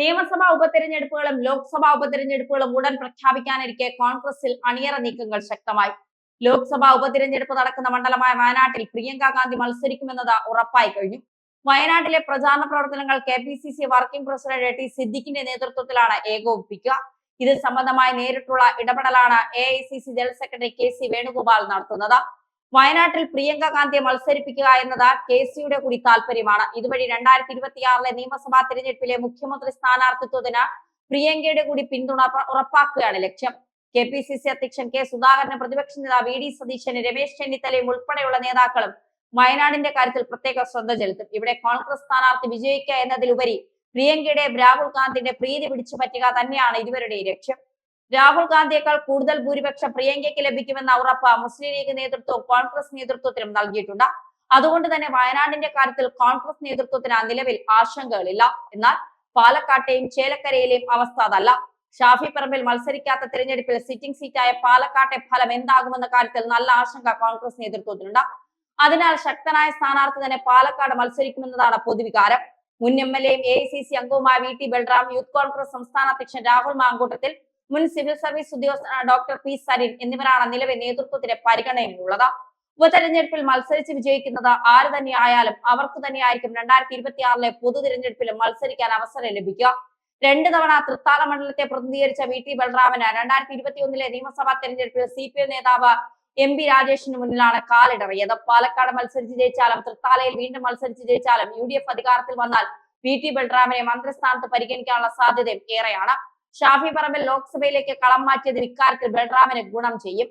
നിയമസഭാ ഉപതെരഞ്ഞെടുപ്പുകളും ലോക്സഭാ ഉപതെരഞ്ഞെടുപ്പുകളും ഉടൻ പ്രഖ്യാപിക്കാനിരിക്കെ കോൺഗ്രസിൽ അണിയറ നീക്കങ്ങൾ ശക്തമായി. ലോക്സഭാ ഉപതിരഞ്ഞെടുപ്പ് നടക്കുന്ന മണ്ഡലമായ വയനാട്ടിൽ പ്രിയങ്ക ഗാന്ധി മത്സരിക്കുമെന്നത് ഉറപ്പായി കഴിഞ്ഞു. വയനാട്ടിലെ പ്രചാരണ പ്രവർത്തനങ്ങൾ K P C C working president T സിദ്ദിഖിന്റെ നേതൃത്വത്തിലാണ് ഏകോപിപ്പിക്കുക. ഇത് സംബന്ധമായി നേരിട്ടുള്ള ഇടപെടലാണ് A I C C general secretary K C Venugopal നടത്തുന്നത്. വയനാട്ടിൽ പ്രിയങ്ക ഗാന്ധിയെ മത്സരിപ്പിക്കുക എന്നത് കെ സിയുടെ കൂടി താല്പര്യമാണ്. ഇതുവഴി രണ്ടായിരത്തി ഇരുപത്തിയാറിലെ നിയമസഭാ തിരഞ്ഞെടുപ്പിലെ മുഖ്യമന്ത്രി സ്ഥാനാർത്ഥിത്വത്തിന് പ്രിയങ്കയുടെ കൂടി പിന്തുണ ഉറപ്പാക്കുകയാണ് ലക്ഷ്യം. കെ പി സി സി അധ്യക്ഷൻ കെ. സുധാകരന് പ്രതിപക്ഷ നേതാവ് വി ഡി. സതീശന് രമേശ് ചെന്നിത്തലയും ഉൾപ്പെടെയുള്ള നേതാക്കളും വയനാടിന്റെ കാര്യത്തിൽ പ്രത്യേക ശ്രദ്ധ ചെലുത്തും. ഇവിടെ കോൺഗ്രസ് സ്ഥാനാർത്ഥി വിജയിക്കുക എന്നതിലുപരി പ്രിയങ്കയുടെ രാഹുൽ ഗാന്ധിയുടെ പ്രീതി പിടിച്ചു പറ്റുക തന്നെയാണ് ഇരുവരുടെയും ലക്ഷ്യം. രാഹുൽ ഗാന്ധിയേക്കാൾ കൂടുതൽ ഭൂരിപക്ഷം പ്രിയങ്കയ്ക്ക് ലഭിക്കുമെന്ന ഉറപ്പ് മുസ്ലിം ലീഗ് നേതൃത്വവും കോൺഗ്രസ് നേതൃത്വത്തിനും നൽകിയിട്ടുണ്ട്. അതുകൊണ്ട് തന്നെ വയനാടിന്റെ കാര്യത്തിൽ കോൺഗ്രസ് നേതൃത്വത്തിന് നിലവിൽ ആശങ്കകളില്ല. എന്നാൽ പാലക്കാട്ടെയും ചേലക്കരയിലെയും അവസ്ഥ അതല്ല. ഷാഫി പറമ്പിൽ മത്സരിക്കാത്ത തിരഞ്ഞെടുപ്പിൽ സിറ്റിംഗ് സീറ്റായ പാലക്കാട്ടെ ഫലം എന്താകുമെന്ന കാര്യത്തിൽ നല്ല ആശങ്ക കോൺഗ്രസ് നേതൃത്വത്തിനുണ്ട് അതിനാൽ ശക്തനായ സ്ഥാനാർത്ഥി തന്നെ പാലക്കാട് മത്സരിക്കുമെന്നതാണ് പൊതുവികാരം. മുൻ എം എൽ എയും എ ഐ സി സി അംഗവുമായ V T Balram youth Congress സംസ്ഥാന അധ്യക്ഷൻ രാഹുൽ മാങ്കൂട്ടത്തിൽ മുൻ സിവിൽ സർവീസ് ഉദ്യോഗസ്ഥനായ ഡോക്ടർ പി സരിൻ എന്നിവരാണ് നിലവിൽ നേതൃത്വത്തിന്റെ പരിഗണനയിലുള്ളത്. ഉപതെരഞ്ഞെടുപ്പിൽ മത്സരിച്ച് വിജയിക്കുന്നത് ആര് തന്നെയായാലും അവർക്ക് തന്നെയായിരിക്കും രണ്ടായിരത്തി ഇരുപത്തിയാറിലെ പൊതു തിരഞ്ഞെടുപ്പിൽ മത്സരിക്കാൻ അവസരം ലഭിക്കുക. രണ്ട് തവണ തൃത്താല മണ്ഡലത്തെ പ്രതിനിധീകരിച്ച വി ടി ബലറാമന് രണ്ടായിരത്തി ഇരുപത്തി ഒന്നിലെ നിയമസഭാ തെരഞ്ഞെടുപ്പിൽ സി പി എം നേതാവ് എം പി രാജേഷിന് മുന്നിലാണ് കാലിടറിയത്. പാലക്കാട് മത്സരിച്ച് ജയിച്ചാലും തൃത്താലയിൽ വീണ്ടും മത്സരിച്ച് ജയിച്ചാലും യു ഡി എഫ് അധികാരത്തിൽ വന്നാൽ വി ടി ബൽറാമിനെ മന്ത്രിസ്ഥാനത്ത് പരിഗണിക്കാനുള്ള സാധ്യതയും ഏറെയാണ്. ഷാഫി പറമ്പിൽ ലോക്സഭയിലേക്ക് കളം മാറ്റിയത് ഇക്കാര്യത്തിൽ ബൽറാമിന് ഗുണം ചെയ്യും.